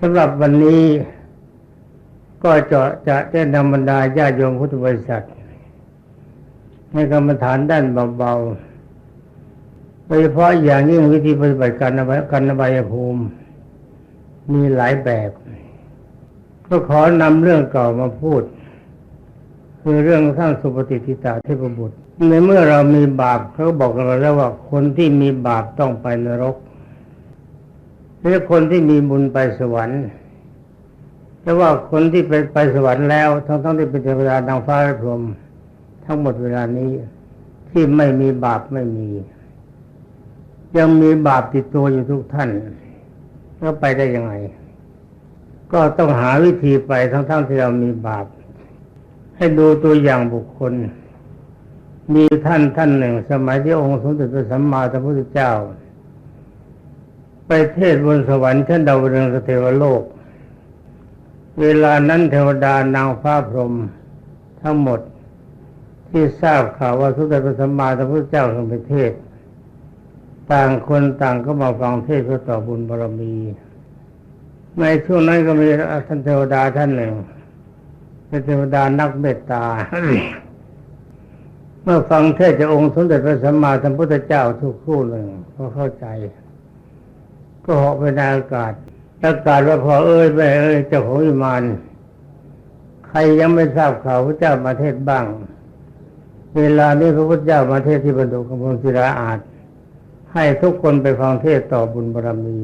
สำหรับวันนี้ก็จะจะแนะนำบรรดาญาโยมพุทธบริษัทในกรรมฐานด้านเบาๆ โดยเฉพาะอย่างยิ่งวิธีปฏิบัติการนบายการนบายภูมิ มีหลายแบบ ก็ขอนำเรื่องเก่ามาพูด คือเรื่องท่านสุปฏิทิตาเทพบุตร ในเมื่อเรามีบาปเขาบอกเราแล้วว่าคนที่มีบาปต้องไปนรก หรือคนที่มีบุญไปสวรรค์แต่ว่าคนที่ไปไปสวรรค์แล้ว ทั้งทั้งที่เป็นเทวดานางฟ้าและพรหมทั้งหมดเวลานี้ที่ไม่มีบาปไม่มี ยังมีบาปติดตัวอยู่ทุกท่านก็ไปได้ยังไง ก็ต้องหาวิธีไปทั้งๆทที่เรามีบาป ให้ดูตัวอย่างบุคคล มีท่านท่านหนึ่ง สมัยที่องค์สมเด็จพระสัมมาสัมพุทธเจ้า ไปเทศบนสวรรค์ชั้นดาวดึงสเทวโลก เวลานั้นเทวดานางฟ้าพรหมทั้งหมดที่ทราบข่าวว่าสมเด็จพระสัมมาสัมพุทธเจ้าทรงไปเทศ ต่างคนต่างก็มาฟังเทศเพื่อต่อบุญบารมี ในช่วงนั้นก็มีท่านเทวดาท่านหนึ่งเป็นเทวดานักเมตตา เมื่อฟังเทศจากองค์สมเด็จพระสัมมาสัมพุทธเจ้าทุกครู่หนึ่งก็เข้าใจ ก็เหาะไปในอากาศอากาศว่าพอเอ้ยแม่เอ้ยเจ้าของวิมานใครยังไม่ทราบข่าวพระเจ้ามาเทศบ้าง เวลานี้พระพุทธเจ้ามาเทศที่บรรดุกมลศิลาอาจให้ทุกคนไปฟังเทศต่อบุญบารมี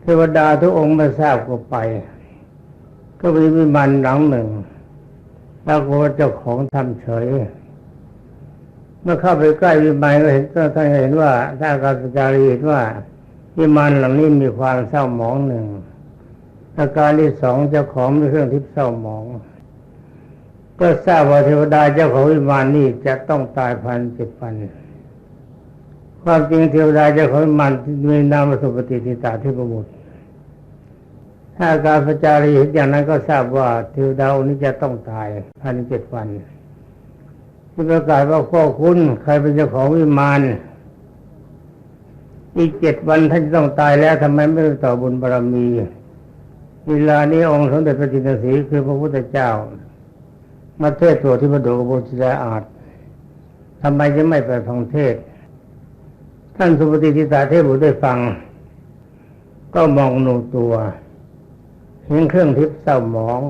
เทวดาทุกองค์ไม่ทราบก็ไป ก็มีวิมานหลังหนึ่งแล้วก็เจ้าของทำเฉย มื่อเข้าไปใกล้วิมานก็เห็นก็ท่านเห็นว่าถ้าการจารีเห็นว่าวิมานหลังนี้มีความเศร้าหมองหนึ่งอาการที่สองเจ้าของมีเครื่องทิพย์เศร้าหมอง ก็ทราบว่าเทวดาเจ้าของวิมานนี้จะต้องตายพันเจ็ดพันความจริงเทวดาเจ้าของวิมานมีนามสุปฏิทิตาเทพบุตรถ้าการพระจารีเห็นอย่างนั้นก็ทราบว่าเทวดาองค์นี้จะต้องตายภายในเจ็ดวัน ที่ประกาศว่าพ่อคุณใครเป็นเจ้าของวิมานอีกเจ็ดวันท่านจะต้องตายแล้วทำไมไม่ต่อบุญบารมีเวลานี้องค์สมเด็จพระจินสีคือพระพุทธเจ้า มาเทศตัวที่พระโดกบุตรอาจทำไมจะไม่ไปฟังเทศ ท่านสุปฏิทิตาเทพบุตรได้ฟัง ก็มองหนูตัวเห็นเครื่องทิพย์เศร้าหมอง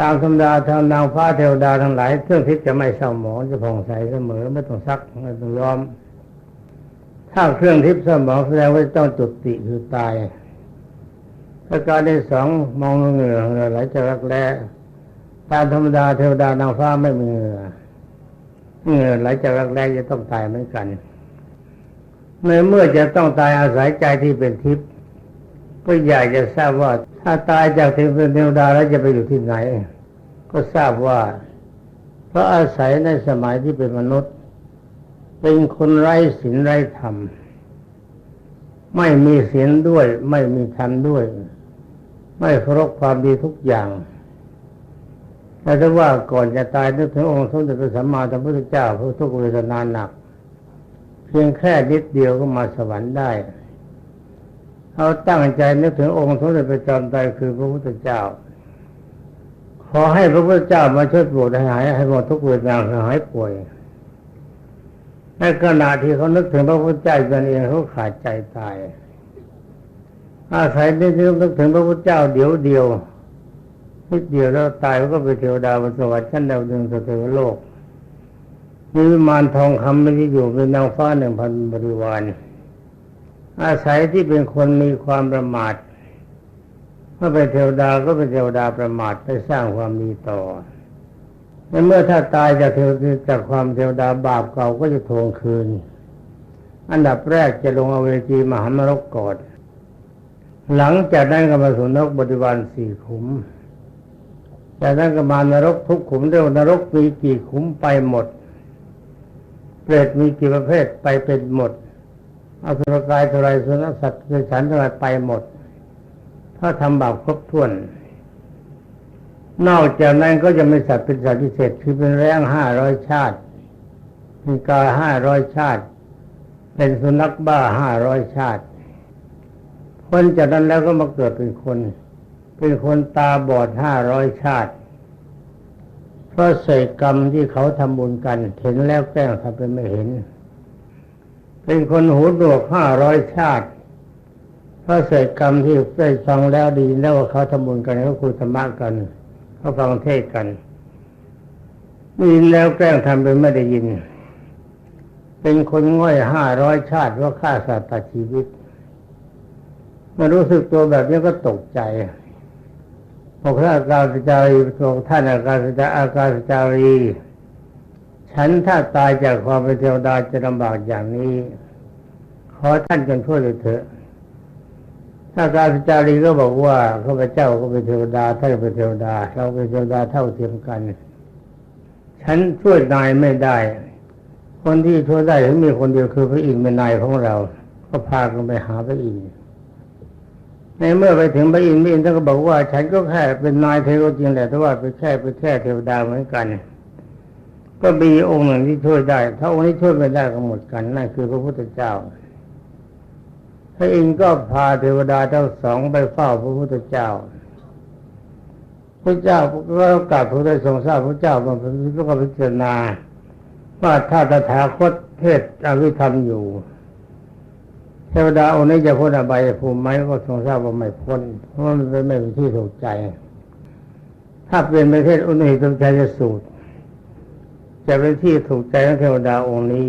ตามธรรมดาทางนางฟ้าเทวดาทั้งหลายเครื่องทิพย์จะไม่เศร้าหมองจะผ่องใสเสมอไม่ต้องซักไม่ต้องย้อม ถ้าเครื่องทิพย์เศร้าหมองแสดงว่าต้องจุดติคือตายประการที่สองมองเหงื่อเหงื่อไหลจากรักแร้ตามธรรมดาเทวดานางฟ้าไม่มีเหงื่อเหงื่อไหลจากรักแร้จะต้องตายเหมือนกันในเมื่อจะต้องตายอาศัยใจที่เป็นทิพย์ก็อยากจะทราบว่า ถ้าตายจากเทวดาแล้วจะไปอยู่ที่ไหน ก็ทราบว่า เพราะอาศัยในสมัยที่เป็นมนุษย์ เป็นคนไร้ศีลไร้ธรรม ไม่มีศีลด้วย ไม่มีธรรมด้วย ไม่เคารพความดีทุกอย่างแต่ถ้าว่าก่อนจะตายนึกถึงองค์สมเด็จพระสัมมาสัมพุทธเจ้าผู้ทุกเวทนาหนัก เพียงแค่นิดเดียวก็มาสวรรค์ได้ เขาตั้งใจนึกถึงองค์สมเด็จพระจอมไตรคือพระพุทธเจ้า ขอให้พระพุทธเจ้ามาช่วยปวดหายให้หมดทุกเวทนาหายป่วยในขณะที่เขานึกถึงพระพุทธเจ้าตนเองเขาขาดใจตาย อาศัยนึกนึกถึงพระพุทธเจ้าเดียวเดียวนิดเดียวแล้วตายก็ไปเทวดาบนสวรรค์ชั้นดาวดึงสเทวโลกมีวิมานทองคำไม่ได้อยู่เป็นนางฟ้าหนึ่งพันบริวาร อาศัยที่เป็นคนมีความประมาทเมื่อเป็นเทวดาก็เป็นเทวดาประมาทไปสร้างความดีต่อในเมื่อถ้าตายจากเทวจากความเทวดาบาปเก่าก็จะทวงคืน อันดับแรกจะลงอเวจีมหามรกก่อน หลังจากนั้นก็มาสู่นรกบริวารสี่ขุมจากนั้นก็มานรกทุกขุมเรียกนรกมีกี่ขุมไปหมด เปรตมีกี่ประเภทไปเป็นหมด อสุรกายเท่าไรสุนัขสัตว์เดรัจฉานเท่าไรไปหมด ถ้าทำบาปครบถ้วน นอกจากนั้นก็จะไมีสัตว์เป็นสัตว์พิเศษคือเป็นแรงห้าร้อยชาติมีกาห้าร้อยชาติ เป็นสุนัขบ้าห้าร้อยชาติผคนจากนั้นแล้วก็มาเกิดเป็นคน เป็นคนตาบอดห้าร้อยชาติ เพราะเศษกรรมที่เขาทำบุญกัน เห็นแล้วแกล้งทำเป็นไม่เห็น เป็นคนหูหนวกห้าร้อยชาติเพราะเศษกรรมที่ได้ฟังแล้วดีแล้วว่าเขาทำบุญกันเขาคุยธรรมะกันเขาฟังเทศกันได้ยินแล้วแกล้งทำเป็นไม่ได้ยิน เป็นคนง่อยห้าร้อยชาติว่าฆ่าสัตว์ตัดชีวิตมารู้สึกตัวแบบนี้ก็ตกใจบอกท่านอาการสจารีบอกท่านอาการสจาอาการสจารี ฉันถ้าตายจากความเป็นเทวดาจะลำบากอย่างนี้ ขอท่านจงช่วยเถอะถ้าการสจารีก็บอกว่าข้าพเจ้าก็เป็นเทวดาท่านเป็นเทวดา เราเป็นเทวดาเท่าเทียมกัน ฉันช่วยนายไม่ได้ คนที่ช่วยได้ถึงมีคนเดียวคือพระอินทร์เป็นนายของเรา ก็พากันไปหาพระอินทร์ในเมื่อไปถึงพระอินทร์พระอินทร์ท่านก็บอกว่า ฉันก็แค่เป็นนายเทวจริงแหละแต่ว่าเป็นแค่เป็นแค่เทวดาเหมือนกัน ก็มีองค์หนึ่งที่ช่วยได้ ถ้าองค์นี้ช่วยไม่ได้ก็หมดกันนั่นคือพระพุทธเจ้า ระอินทร์ก็พาเทวดาทั้งสองไปเฝ้าพระพุทธเจ้าพระเจ้าก็กราบพระพุทธทรงทราบพระเจ้าบางทีก็พิจารณาว่าถ้าตถาคตเทศอวิธรรมอยู่เทวดาองค์นี้จะพ้นอบายภูมิไหมก็ทรงทราบว่าไม่พ้นเพราะมันเป็นไม่เป็นที่ถูกใจ ถ้าเป็นประเทศอุณหิตมใจจะสูตร จะเป็นที่ถูกใจของเทวดาองค์นี้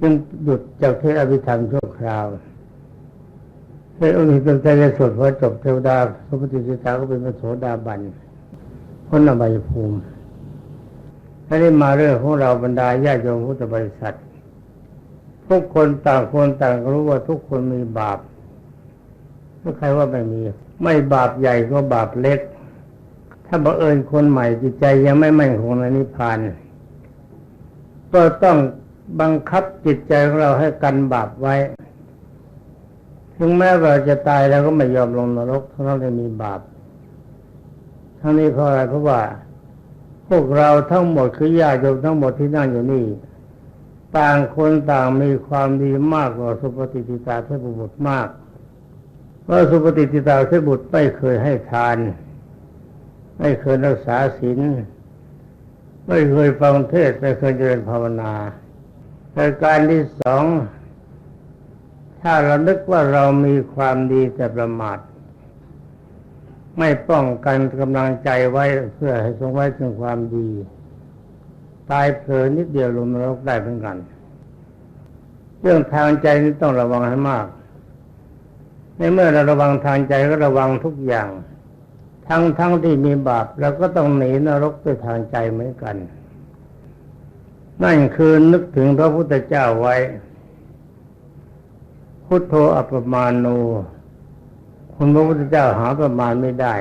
จึงหยุดจากเทศอภิธรรมชั่วคราว เทศอุณหิตมใจจะสูตรพอจบเทวดาสุปฏิสิตาก็เป็นพระโสดาบันพ้นอบายภูมิถ้าได้มาเรื่องของเราบรรดาญาติโยมพุทธบริษัททุกคนต่างคนต่างรู้ว่าทุกคนมีบาปไม่ใครว่าไม่มี ไม่บาปใหญ่ก็บาปเล็ก ถ้าบังเอิญคนใหม่จิตใจยังไม่มั่นคงในนิพพานก็ต้องบังคับจิตใจของเราให้กันบาปไว้ ถึงแม้ว่าจะตายแล้วก็ไม่ยอมลงนรกเพราะเราได้มีบาป ทั้งนี้เพราะอะไรเพราะว่า พวกเราทั้งหมดคือญาติโยมทั้งหมดที่นั่งอยู่นี่ ต่างคนต่างมีความดีมากกว่าสุปฏิติตาเทพบุตรมาก เพราะสุปฏิติตาเทพบุตรไม่เคยให้ทาน ไม่เคยรักษาศีลไม่เคยฟังเทศน์ไม่เคยเจริญภาวนาแต่การที่สอง ถ้าเรานึกว่าเรามีความดีแต่ประมาท ไม่ป้องกันกำลังใจไว้เพื่อให้ทรงไว้ถึงความดี ตายเผลอนิดเดียวลงนรกได้เหมือนกัน เรื่องทางใจนี่ต้องระวังให้มาก ในเมื่อเราระวังทางใจก็ระวังทุกอย่าง ทั้งทั้งที่มีบาปเราก็ต้องหนีนรกด้วยทางใจเหมือนกัน นั่นคือนึกถึงพระพุทธเจ้าไว้ พุทโธอัปปมาโนคุณพระพุทธเจ้าหาประมาณไม่ได้